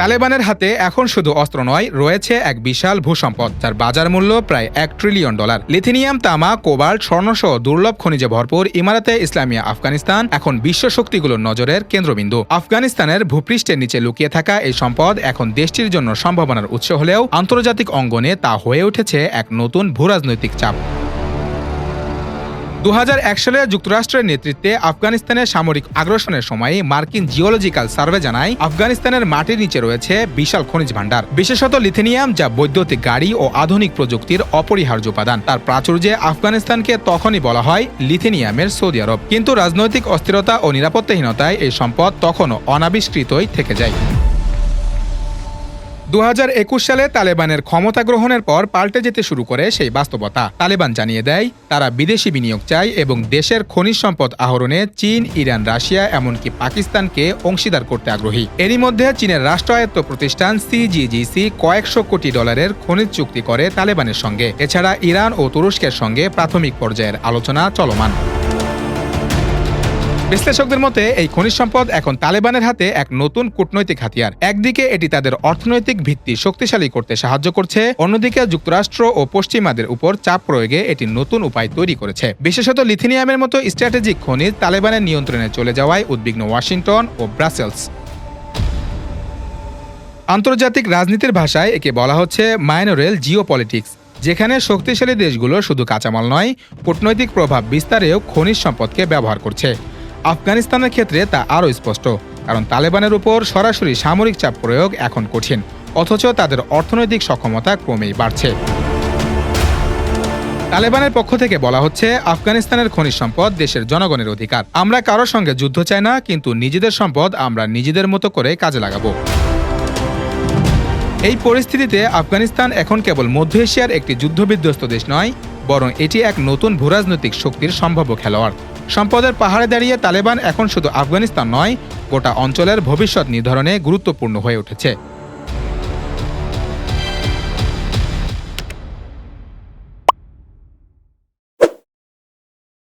তালেবানের হাতে এখন শুধু অস্ত্র নয়, রয়েছে এক বিশাল ভূসম্পদ, যার বাজার মূল্য প্রায় এক ট্রিলিয়ন ডলার। লিথিনিয়াম, তামা, কোবাল্ট স্বর্ণসহ দুর্লভ খনিজে ভরপুর ইমারাতে ইসলামিয়া আফগানিস্তান এখন বিশ্ব শক্তিগুলোর নজরের কেন্দ্রবিন্দু। আফগানিস্তানের ভূপৃষ্ঠের নিচে লুকিয়ে থাকা এই সম্পদ এখন দেশটির জন্য সম্ভাবনার উৎস হলেও আন্তর্জাতিক অঙ্গনে তা হয়ে উঠেছে এক নতুন ভূরাজনৈতিক চাপ। দু হাজার এক সালে যুক্তরাষ্ট্রের নেতৃত্বে আফগানিস্তানের সামরিক আগ্রাসনের সময় মার্কিন জিওলজিক্যাল সার্ভে জানায়, আফগানিস্তানের মাটির নিচে রয়েছে বিশাল খনিজ ভাণ্ডার। বিশেষত লিথেনিয়াম, যা বৈদ্যুতিক গাড়ি ও আধুনিক প্রযুক্তির অপরিহার্য উপাদান। তার প্রাচুর্যে আফগানিস্তানকে তখনই বলা হয় লিথেনিয়ামের সৌদি আরব। কিন্তু রাজনৈতিক অস্থিরতা ও নিরাপত্তাহীনতায় এই সম্পদ তখনও অনাবিষ্কৃতই থেকে যায়। দু হাজার একুশ সালে তালেবানের ক্ষমতা গ্রহণের পর পাল্টে যেতে শুরু করে সেই বাস্তবতা। তালেবান জানিয়ে দেয়, তারা বিদেশি বিনিয়োগ চায় এবং দেশের খনিজ সম্পদ আহরণে চীন, ইরান, রাশিয়া, এমনকি পাকিস্তানকে অংশীদার করতে আগ্রহী। এরই মধ্যে চীনের রাষ্ট্রায়ত্ত প্রতিষ্ঠান সিজিজিসি কয়েকশো কোটি ডলারের খনিজ চুক্তি করে তালেবানের সঙ্গে। এছাড়া ইরান ও তুরস্কের সঙ্গে প্রাথমিক পর্যায়ের আলোচনা চলমান। বিশ্লেষকদের মতে, এই খনিজ সম্পদ এখন তালেবানের হাতে এক নতুন কূটনৈতিক হাতিয়ার। একদিকে এটি তাদের অর্থনৈতিক ভিত্তি শক্তিশালী করতে সাহায্য করছে, অন্যদিকে যুক্তরাষ্ট্র ও পশ্চিমাদের উপর চাপ প্রয়োগে এটি নতুন উপায় তৈরি করেছে। বিশেষত লিথিনিয়ামের মতো স্ট্র্যাটেজিক খনিজ তালেবানের নিয়ন্ত্রণে চলে যাওয়ায় উদ্বিগ্ন ওয়াশিংটন ও ব্রাসেলস। আন্তর্জাতিক রাজনীতির ভাষায় একে বলা হচ্ছে মাইনোরেল জিওপলিটিক্স, যেখানে শক্তিশালী দেশগুলো শুধু কাঁচামাল নয়, কূটনৈতিক প্রভাব বিস্তারেও খনিজ সম্পদকে ব্যবহার করছে। আফগানিস্তানের ক্ষেত্রে তা আরও স্পষ্ট, কারণ তালেবানের উপর সরাসরি সামরিক চাপ প্রয়োগ এখন কঠিন, অথচ তাদের অর্থনৈতিক সক্ষমতা ক্রমেই বাড়ছে। তালেবানের পক্ষ থেকে বলা হচ্ছে, আফগানিস্তানের খনিজ সম্পদ দেশের জনগণের অধিকার। আমরা কারোর সঙ্গে যুদ্ধ চাই না, কিন্তু নিজেদের সম্পদ আমরা নিজেদের মতো করে কাজে লাগাবো। এই পরিস্থিতিতে আফগানিস্তান এখন কেবল মধ্য এশিয়ার একটি যুদ্ধবিধ্বস্ত দেশ নয়, বরং এটি এক নতুন ভূরাজনৈতিক শক্তির সম্ভাব্য খেলোয়াড়। সম্পদের পাহাড়ে দাঁড়িয়ে তালেবান এখন শুধু আফগানিস্তান নয়, গোটা অঞ্চলের ভবিষ্যৎ নির্ধারণে গুরুত্বপূর্ণ হয়ে উঠেছে।